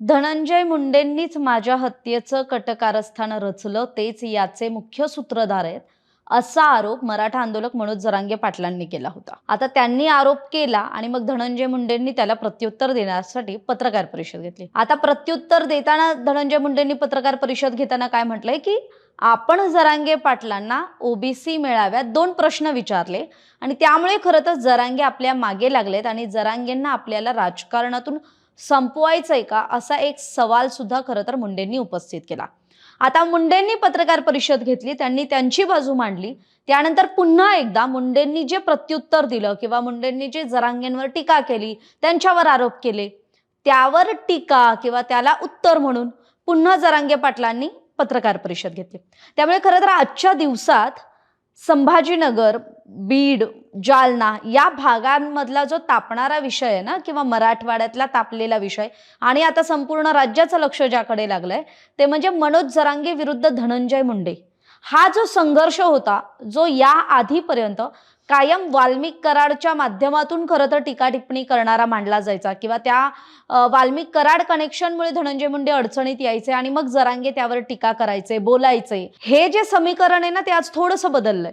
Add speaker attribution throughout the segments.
Speaker 1: धनंजय मुंडेंनीच माझ्या हत्येचं कटकारस्थान रचलं तेच याचे मुख्य सूत्रधार आहेत असा आरोप मराठा आंदोलक मनोज जरांगे पाटलांनी केला होता. आता त्यांनी आरोप केला आणि मग धनंजय मुंडेंनी त्याला प्रत्युत्तर देण्यासाठी पत्रकार परिषद घेतली. आता प्रत्युत्तर देताना धनंजय मुंडेंनी पत्रकार परिषद घेताना काय म्हटलंय की आपण जरांगे पाटलांना ओबीसी मेळाव्यात दोन प्रश्न विचारले आणि त्यामुळे खरं तर जरांगे आपल्या मागे लागलेत आणि जरांगेंना आपल्याला राजकारणातून संपवायचंय का? असा एक सवाल सुद्धा खरं तर मुंडेंनी उपस्थित केला. आता मुंडेंनी पत्रकार परिषद घेतली त्यांनी त्यांची बाजू मांडली. त्यानंतर पुन्हा एकदा मुंडेंनी जे प्रत्युत्तर दिलं किंवा मुंडेंनी जे जरांगेंवर टीका केली त्यांच्यावर आरोप केले. त्यावर टीका किंवा त्याला उत्तर म्हणून पुन्हा जरांगे पाटलांनी पत्रकार परिषद घेतली. त्यामुळे खरं तर आजच्या दिवसात संभाजीनगर बीड जालना या भागांमधला जो तापणारा विषय आहे ना किंवा मराठवाड्यातला तापलेला विषय आणि आता संपूर्ण राज्याचं लक्ष ज्याकडे लागलंय ते म्हणजे मनोज जरांगे विरुद्ध धनंजय मुंडे. हा जो संघर्ष होता जो या आधीपर्यंत कायम वाल्मिक कराडच्या माध्यमातून खरं तर टीका टिप्पणी करणारा मांडला जायचा किंवा त्या वाल्मिक कराड कनेक्शनमुळे धनंजय मुंडे अडचणीत यायचे आणि मग जरांगे त्यावर टीका करायचे बोलायचे. हे जे समीकरण आहे ना ते आज थोडंसं बदललंय.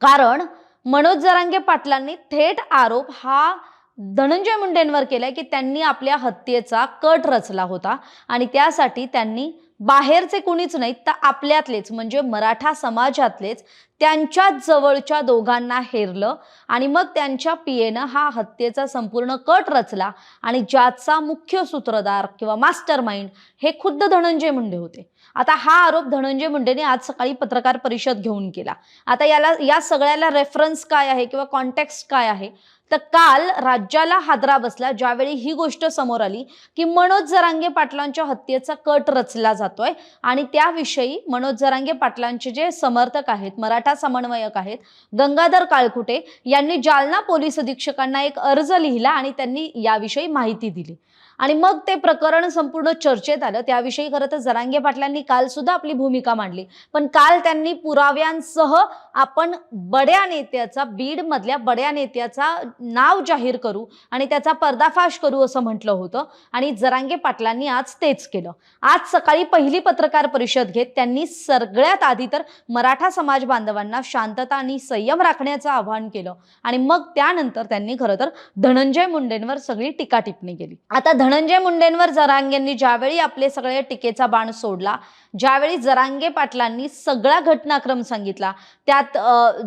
Speaker 1: कारण मनोज जरांगे पाटलांनी थेट आरोप हा धनंजय मुंडेंवर केलाय की त्यांनी आपल्या हत्येचा कट रचला होता आणि त्यासाठी त्यांनी बाहेरचे कुणीच नाहीत तर आपल्यातलेच म्हणजे मराठा समाजातलेच त्यांच्याच जवळच्या दोघांना हेरलं आणि मग त्यांच्या पियेनं हा हत्येचा संपूर्ण कट रचला आणि ज्याचा मुख्य सूत्रधार किंवा मास्टर माइंड हे खुद्द धनंजय मुंडे होते. आता हा आरोप धनंजय मुंडेने आज सकाळी पत्रकार परिषद घेऊन केला. आता याला या सगळ्याला रेफरन्स काय आहे किंवा कॉन्टेक्स्ट काय आहे? तर काल राज्याला हादरा बसला. ज्यावेळी ही गोष्ट समोर आली की मनोज जरांगे पाटलांच्या हत्येचा कट रचला जातोय आणि त्याविषयी मनोज जरांगे पाटलांचे जे समर्थक आहेत मराठा समन्वयक आहेत गंगाधर काळकुटे यांनी जालना पोलीस अधीक्षकांना एक अर्ज लिहिला आणि त्यांनी याविषयी माहिती दिली. आणि मग ते प्रकरण संपूर्ण चर्चेत आलं. त्याविषयी खरं तर जरांगे पाटलांनी काल सुद्धा आपली भूमिका मांडली. पण काल त्यांनी पुराव्यांसह आपण बड्या नेत्याचा बीड मधल्या बड्या नेत्याचा नाव जाहीर करू आणि त्याचा पर्दाफाश करू असं म्हटलं होतं. आणि जरांगे पाटलांनी आज तेच केलं. आज सकाळी पहिली पत्रकार परिषद घेत त्यांनी सगळ्यात आधी तर मराठा समाज बांधवांना शांतता आणि संयम राखण्याचं आवाहन केलं. आणि मग त्यानंतर त्यांनी खरं तर धनंजय मुंडेंवर सगळी टीका टिप्पणी केली. आता धनंजय मुंडेंवर जरांगेंनी ज्यावेळी आपले सगळे टीकेचा बाण सोडला ज्यावेळी जरांगे पाटलांनी सगळा घटनाक्रम सांगितला त्यात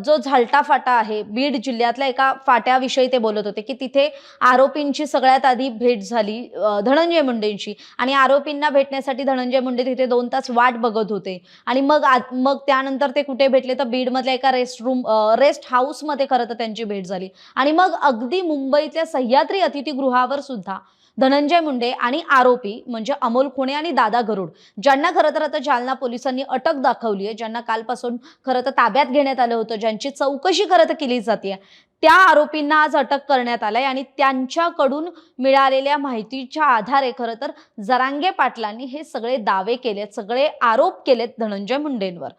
Speaker 1: जो झालटा फाटा आहे बीड जिल्ह्यातल्या एका फाट्याविषयी ते बोलत होते की तिथे आरोपींची सगळ्यात आधी भेट झाली धनंजय मुंडेंची आणि आरोपींना भेटण्यासाठी धनंजय मुंडे तिथे दोन तास वाट बघत होते आणि मग मग त्यानंतर ते कुठे भेटले तर बीडमधल्या एका रेस्ट रूम रेस्ट हाऊसमध्ये खरं तर त्यांची भेट झाली आणि मग अगदी मुंबईतल्या सह्याद्री अतिथीगृहावर सुद्धा धनंजय मुंडे आणि आरोपी म्हणजे अमोल खुणे आणि दादा गरुड ज्यांना खरं तर आता जालना पोलिसांनी अटक दाखवली आहे. ज्यांना कालपासून खरं तर ताब्यात घेण्यात आलं होतं ज्यांची चौकशी खरं तर केली जाते. त्या आरोपींना आज अटक करण्यात आलाय आणि त्यांच्याकडून मिळालेल्या माहितीच्या आधारे खरं तर जरांगे पाटलांनी हे सगळे दावे केलेत सगळे आरोप केलेत धनंजय मुंडेंवर.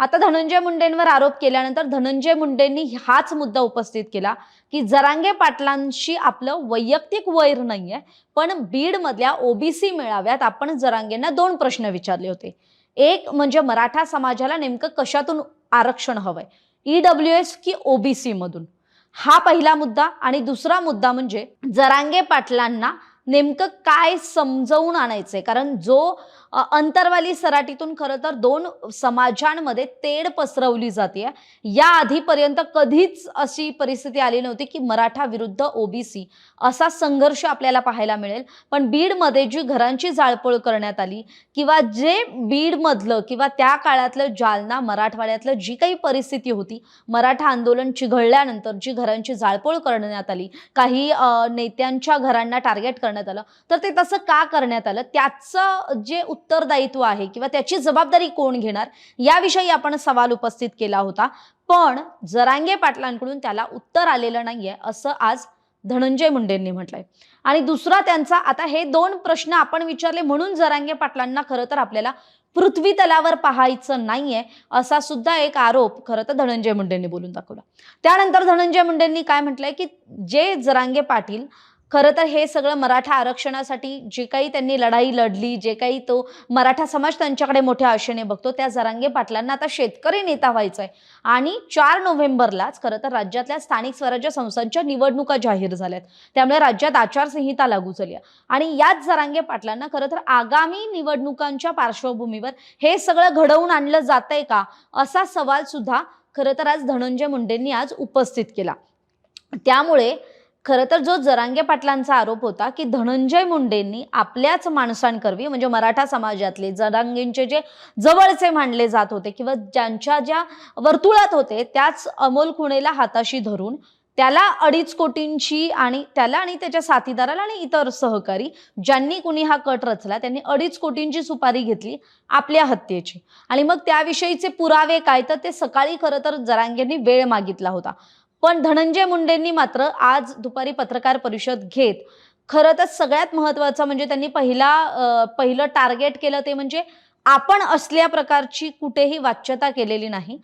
Speaker 1: आता धनंजय मुंडेंवर आरोप केल्यानंतर धनंजय मुंडेंनी हाच मुद्दा उपस्थित केला की जरांगे पाटलांशी आपलं वैयक्तिक वैर नाहीये पण बीडमधल्या ओबीसी मेळाव्यात आपण जरांगेंना दोन प्रश्न विचारले होते. एक म्हणजे मराठा समाजाला नेमकं कशातून आरक्षण हवंय? ईडब्ल्यू एस की ओबीसी मधून? हा पहिला मुद्दा. आणि दुसरा मुद्दा म्हणजे जरांगे पाटलांना नेमकं काय समजवून आणायचंय? कारण जो अंतरवाली सराटीतून खरं तर दोन समाजांमध्ये तेढ पसरवली जाते या आधीपर्यंत कधीच अशी परिस्थिती आली नव्हती की मराठा विरुद्ध ओबीसी असा संघर्ष आपल्याला पाहायला मिळेल. पण बीडमध्ये जी घरांची जाळपोळ करण्यात आली किंवा जे बीडमधलं किंवा त्या काळातलं जालना मराठवाड्यातलं जी काही परिस्थिती होती मराठा आंदोलन चिघळल्यानंतर जी घरांची जाळपोळ करण्यात आली काही नेत्यांच्या घरांना टार्गेट करण्यात आलं तर ते तसं का करण्यात आलं? त्याचं जे उत्तरदायित्व आहे किंवा त्याची जबाबदारी कोण घेणार याविषयी आपण सवाल उपस्थित केला होता. पण जरांगे पाटलांकडून त्याला उत्तर आलेलं नाहीये असं आज धनंजय मुंडेंनी म्हटलंय. आणि दुसरा त्यांचा आता हे दोन प्रश्न आपण विचारले म्हणून जरांगे पाटलांना खरं तर आपल्याला पृथ्वी तलावर पाहायचं नाहीये असा सुद्धा एक आरोप खरं तर धनंजय मुंडेंनी बोलून दाखवला. त्यानंतर धनंजय मुंडेंनी काय म्हटलंय की जे जरांगे पाटील खरं तर हे सगळं मराठा आरक्षणासाठी जे काही त्यांनी लढाई लढली जे काही तो मराठा समाज त्यांच्याकडे मोठ्या आशेने बघतो त्या जरांगे पाटलांना आता शेतकरी नेता व्हायचा आहे आणि चार नोव्हेंबरलाच खरं तर राज्यातल्या स्थानिक स्वराज्य संस्थांच्या निवडणुका जाहीर झाल्यात. त्यामुळे राज्यात आचारसंहिता लागू झाली आहे. आणि याच जरांगे पाटलांना खरं तर आगामी निवडणुकांच्या पार्श्वभूमीवर हे सगळं घडवून आणलं जातंय का असा सवाल सुद्धा खरं तर आज धनंजय मुंडेंनी आज उपस्थित केला. त्यामुळे खरं तर जो जरांगे पाटलांचा आरोप होता की धनंजय मुंडेंनी आपल्याच माणसांकरवी म्हणजे मराठा समाजातले जरांगेंचे जे जवळचे मानले जात होते किंवा ज्यांच्या ज्या वर्तुळात होते त्याच अमोल खुणेला हाताशी धरून त्याला अडीच कोटींची आणि त्याला आणि त्याच्या साथीदाराला आणि इतर सहकारी ज्यांनी कुणी हा कट रचला त्यांनी अडीच कोटींची सुपारी घेतली आपल्या हत्येची. आणि मग त्याविषयीचे पुरावे काय? तर ते सकाळी खरं तर जरांगेंनी वेळ मागितला होता. पण धनंजय मुंडेंनी मात्र आज दुपारी पत्रकार परिषद घेत खरं तर सगळ्यात महत्त्वाचं म्हणजे त्यांनी पहिला पहिलं टार्गेट केलं ते म्हणजे आपण असल्या प्रकारची कुठेही वाच्यता केलेली नाही.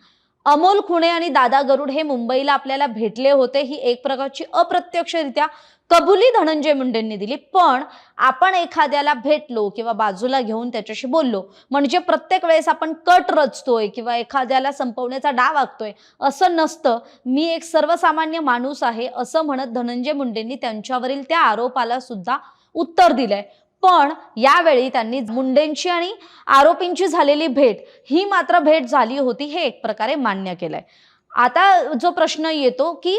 Speaker 1: अमोल खुणे आणि दादा गरुड हे मुंबईला आपल्याला भेटले होते. ही एक प्रकारची अप्रत्यक्षरित्या कबुली धनंजय मुंडेंनी दिली. पण आपण एखाद्याला भेटलो किंवा बाजूला घेऊन त्याच्याशी बोललो म्हणजे प्रत्येक वेळेस आपण कट रचतोय किंवा एखाद्याला संपवण्याचा डाव आखतोय असं नसतं. मी एक सर्वसामान्य माणूस आहे असं म्हणत धनंजय मुंडेंनी त्यांच्यावरील त्या आरोपाला सुद्धा उत्तर दिलंय. पण यावेळी त्यांनी मुंडेंची आणि आरोपींची झालेली भेट ही मात्र भेट झाली होती हे एक प्रकारे मान्य केलंय. आता जो प्रश्न येतो की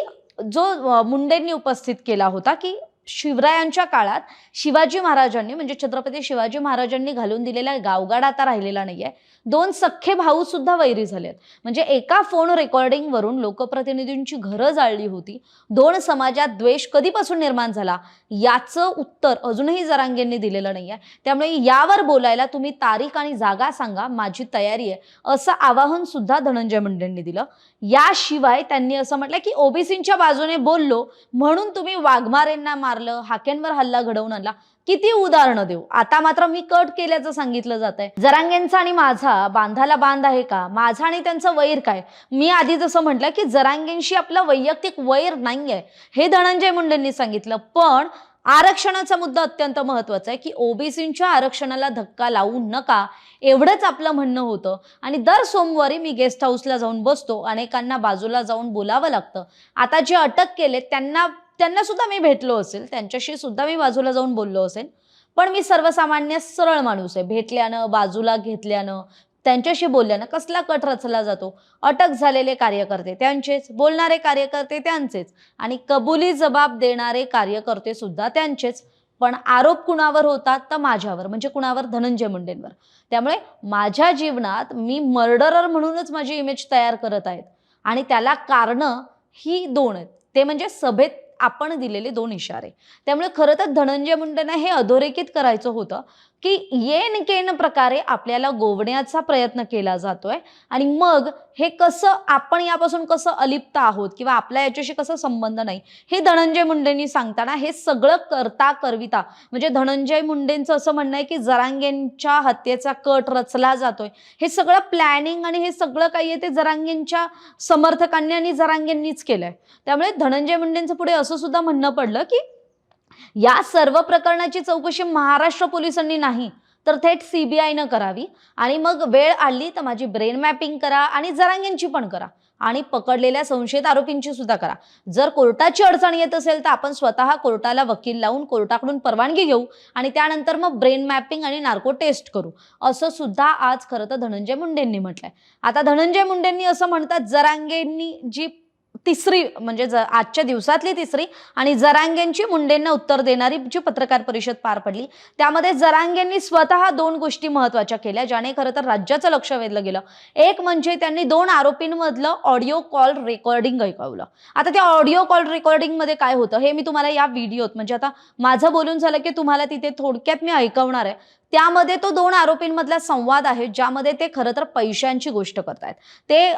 Speaker 1: जो मुंडेंनी उपस्थित केला होता की शिवरायांच्या काळात शिवाजी महाराजांनी म्हणजे छत्रपती शिवाजी महाराजांनी घालून दिलेला गावगाड आता राहिलेला नाहीये. दोन सख्खे भाऊ सुद्धा वैरी झालेत. म्हणजे एका फोन रेकॉर्डिंगवरून लोकप्रतिनिधींची घरं जाळली होती. दोन समाजात द्वेष कधीपासून निर्माण झाला? याचं उत्तर अजूनही जरांगेंनी दिलेलं नाहीये. त्यामुळे यावर बोलायला तुम्ही तारीख आणि जागा सांगा माझी तयारी आहे. असं आवाहन सुद्धा धनंजय मुंडेंनी दिलं. याशिवाय त्यांनी असं म्हटलं की ओबीसींच्या बाजूने बोललो म्हणून तुम्ही वाघमारेंना मारलं हाकेंवर हल्ला घडवून आणला. किती उदाहरणं देऊ. आता मात्र मी कट केल्याचं सांगितलं जात आहे जरांगेंचा आणि माझा बांधाला बांध आहे का? माझा आणि त्यांचं वैर काय? मी आधी जसं म्हटलं की जरांगेंशी आपलं वैयक्तिक वैर नाहीये. हे धनंजय मुंडेंनी सांगितलं. पण आरक्षणाचा मुद्दा अत्यंत महत्त्वाचा आहे की ओबीसींच्या आरक्षणाला धक्का लावू नका एवढंच आपलं म्हणणं होतं. आणि दर सोमवारी मी गेस्ट हाऊसला जाऊन बसतो अनेकांना बाजूला जाऊन बोलावं लागतं. आता जे अटक केले त्यांना त्यांना सुद्धा मी भेटलो असेल त्यांच्याशी सुद्धा मी बाजूला जाऊन बोललो असेल. पण मी सर्वसामान्य सरळ माणूस आहे. भेटल्यानं बाजूला घेतल्यानं त्यांच्याशी बोलल्यानं कसला कट रचला जातो? अटक झालेले कार्यकर्ते त्यांचेच बोलणारे कार्यकर्ते त्यांचेच आणि कबुली जबाब देणारे कार्यकर्ते सुद्धा त्यांचेच. पण आरोप कुणावर होतात? तर माझ्यावर म्हणजे कुणावर? धनंजय मुंडेंवर. त्यामुळे माझ्या जीवनात मी मर्डरर म्हणूनच माझी इमेज तयार करत आहेत. आणि त्याला कारणं ही दोन आहेत. ते म्हणजे सभेत आपण दिलेले दोन इशारे. त्यामुळे खरं तर धनंजय मुंडेंना हे अधोरेखित करायचं होतं. की येन केन प्रकारे आपल्याला गोवण्याचा प्रयत्न केला जातोय. आणि मग हे कसं आपण यापासून कसं अलिप्त आहोत किंवा आपल्या याच्याशी कसं संबंध नाही हे धनंजय मुंडेंनी सांगताना हे सगळं करता करविता म्हणजे धनंजय मुंडेंचं असं म्हणणं आहे की जरांगेंच्या हत्येचा कट रचला जातोय. हे सगळं प्लॅनिंग आणि हे सगळं काही आहे ते जरांगेंच्या समर्थकांनी आणि जरांगेंनीच केलंय. त्यामुळे धनंजय मुंडेंचं पुढे असं सुद्धा म्हणणं पडलं की या सर्व प्रकरणाची चौकशी महाराष्ट्र पोलिसांनी नाही तर थेट सीबीआयनं करावी. आणि मग वेळ आली तर माझी ब्रेन मॅपिंग करा आणि जरांगेंची पण करा. आणि पकडलेल्या संशयित आरोपींची सुद्धा करा. जर कोर्टाची अडचण येत असेल तर आपण स्वतः कोर्टाला वकील लावून कोर्टाकडून परवानगी घेऊ आणि त्यानंतर मग ब्रेन मॅपिंग आणि नार्को टेस्ट करू. असं सुद्धा आज खरं तर धनंजय मुंडेंनी म्हटलंय. आता धनंजय मुंडेंनी असं म्हणतात जरांगेंनी जी तिसरी म्हणजे आजच्या दिवसातली तिसरी आणि जरांगेंची मुंडेंना उत्तर देणारी जी पत्रकार परिषद पार पडली त्यामध्ये जरांगेंनी स्वतः दोन गोष्टी महत्त्वाच्या केल्या ज्याने खरं तर राज्याचं लक्ष वेधलं गेलं. एक म्हणजे त्यांनी दोन आरोपींमधलं ऑडिओ कॉल रेकॉर्डिंग ऐकवलं. आता त्या ऑडिओ कॉल रेकॉर्डिंगमध्ये काय होतं हे मी तुम्हाला या व्हिडिओत म्हणजे आता माझं बोलून झालं की तुम्हाला तिथे थोडक्यात मी ऐकवणार आहे. त्यामध्ये तो दोन आरोपींमधला संवाद आहे ज्यामध्ये ते खरं तर पैशांची गोष्ट करतायत. ते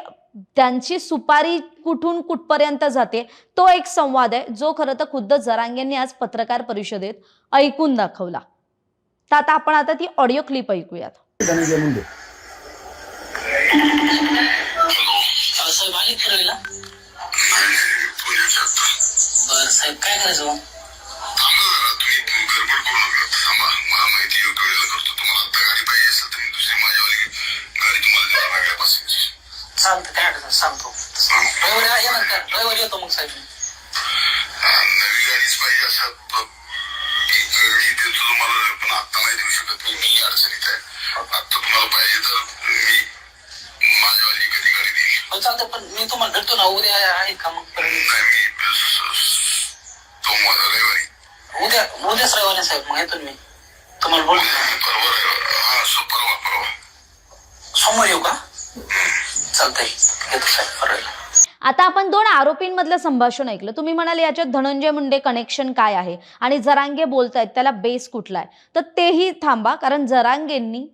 Speaker 1: त्यांची सुपारी कुठून कुठपर्यंत जाते तो एक संवाद आहे जो खरं तर खुद्द जरांगेंनी आज पत्रकार परिषदेत ऐकून दाखवला. तर आता आपण आता ती ऑडिओ क्लिप ऐकूयात.
Speaker 2: साहेब काय
Speaker 3: करायचं चालतं काय अडचण सांगतो. ड्रायव्हर या ना ड्रायव्हर येतो मग
Speaker 2: साहेब नवी गाडीच पाहिजे असं मी देतो पण आत्ता नाही देऊ शकत मी मी अडचणीत आत्ता तुम्हाला पाहिजे तर कधी
Speaker 3: हो, चालतं पण मी तुम्हाला भेटतो ना उद्या आहे का मग?
Speaker 2: नाही तो माझा रविवारी.
Speaker 3: उद्या उद्याच रविवारी साहेब मग मी. तुम्हाला बोलतो.
Speaker 2: परवा रविवार. हा सो
Speaker 3: सोमवार येऊ का?
Speaker 1: आता आपण दोन आरोपींमधलं संभाषण ऐकलं. तुम्ही म्हणाले याच्यात धनंजय मुंडे कनेक्शन काय आहे? आणि जरांगे बोलतायत त्याला बेस कुठला आहे? तर तेही थांबा कारण जरांगेंनी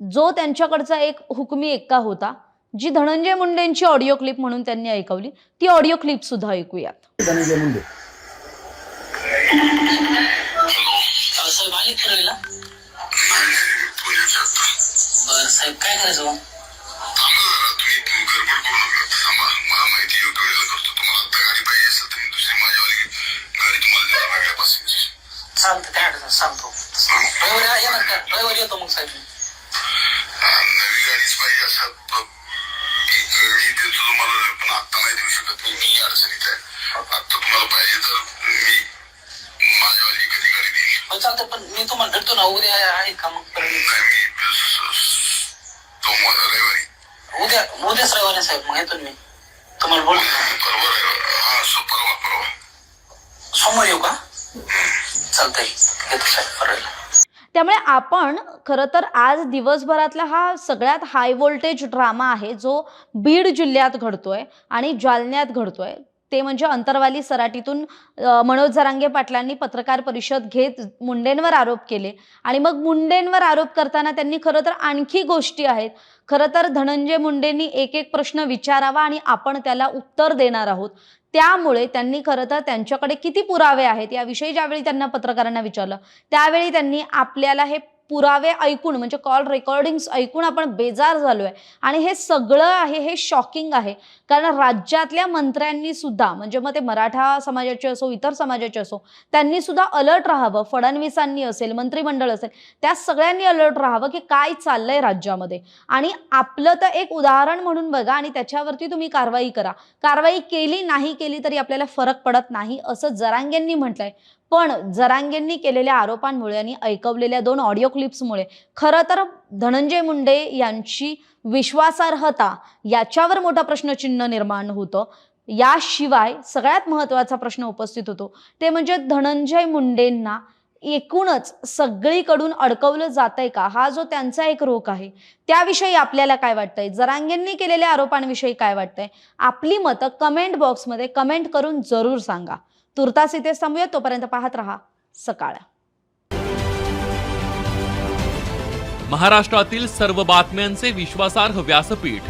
Speaker 1: जो त्यांच्याकडचा एक हुकमी एक्का होता जी धनंजय मुंडेंची ऑडिओ क्लिप म्हणून त्यांनी ऐकवली ती ऑडिओ क्लिप सुद्धा ऐकूयात.
Speaker 4: धनंजय मुंडे.
Speaker 3: साहेब काय करायचं चालतं काय अडचण सांगतो रविवारी येणार का रविवारी येतो मग साहेब.
Speaker 2: नवी गाडीच पाहिजे असं मी देतो तुम्हाला पण आता नाही देऊ शकत मी मी अडचणीत आहे आता तुम्हाला पाहिजे तर मी माझ्यावाली कधी गाडी देईल
Speaker 3: हो चालतं पण मी तुम्हाला भेटतो ना उद्या आहे का मग
Speaker 2: नाही मी सोमवार रविवारी
Speaker 3: उद्या उद्याच रवाने साहेब मग येतो मी. तुम्हाला
Speaker 2: हा सो परवा परवा
Speaker 3: येऊ का? चालतंय. येतो साहेब
Speaker 1: त्यामुळे आपण खरं तर आज दिवसभरातला हा सगळ्यात हाय व्होल्टेज ड्रामा आहे जो बीड जिल्ह्यात घडतोय आणि जालन्यात घडतोय. ते म्हणजे अंतरवाली सराटीतून मनोज जरांगे पाटलांनी पत्रकार परिषद घेत मुंडेंवर आरोप केले. आणि मग मुंडेंवर आरोप करताना त्यांनी खरं तर आणखी गोष्टी आहेत. खरं तर धनंजय मुंडेंनी एक एक प्रश्न विचारावा आणि आपण त्याला उत्तर देणार आहोत. त्यामुळे त्यांनी खरं तर त्यांच्याकडे किती पुरावे आहेत याविषयी ज्यावेळी त्यांना पत्रकारांना विचारलं त्यावेळी त्यांनी आपल्याला हे पुरावे ऐकून म्हणजे कॉल रेकॉर्डिंग्स ऐकून आपण बेजार झालोय. आणि हे सगळं आहे हे शॉकिंग आहे. कारण राज्यातल्या मंत्र्यांनी सुद्धा म्हणजे मग ते मराठा समाजाचे असो इतर समाजाचे असो त्यांनी सुद्धा अलर्ट राहावं. फडणवीसांनी असेल मंत्रिमंडळ असेल त्या सगळ्यांनी अलर्ट राहावं की काय चाललंय राज्यामध्ये. आणि आपलं तर एक उदाहरण म्हणून बघा आणि त्याच्यावरती तुम्ही कारवाई करा. कारवाई केली नाही केली तरी आपल्याला फरक पडत नाही असं जरांगेंनी म्हटलंय. पण जरांगेंनी केलेल्या आरोपांमुळे आणि ऐकवलेल्या दोन ऑडिओ क्लिप्समुळे खरं तर धनंजय मुंडे यांची विश्वासार्हता याच्यावर मोठा प्रश्नचिन्ह निर्माण होतं. याशिवाय सगळ्यात महत्त्वाचा प्रश्न उपस्थित होतो. ते म्हणजे धनंजय मुंडेंना एकूणच सगळीकडून अडकवलं जातंय का? हा जो त्यांचा एक रोख आहे. त्याविषयी आपल्याला काय वाटतंय? जरांगेंनी केलेल्या आरोपांविषयी काय वाटतंय? आपली मतं कमेंट बॉक्समध्ये कमेंट करून जरूर सांगा. तुर्तास इथेच थांबूया. तोपर्यंत पाहत रहा सकाळ.
Speaker 5: महाराष्ट्रातील सर्व बातम्यांचे विश्वासार्ह व्यासपीठ.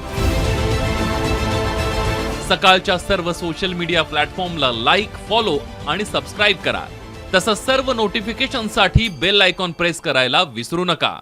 Speaker 5: सकाळच्या सर्व सोशल मीडिया प्लॅटफॉर्मला लाईक फॉलो आणि सबस्क्राईब करा. तसंच सर्व नोटिफिकेशनसाठी बेल आयकॉन प्रेस करायला विसरू नका.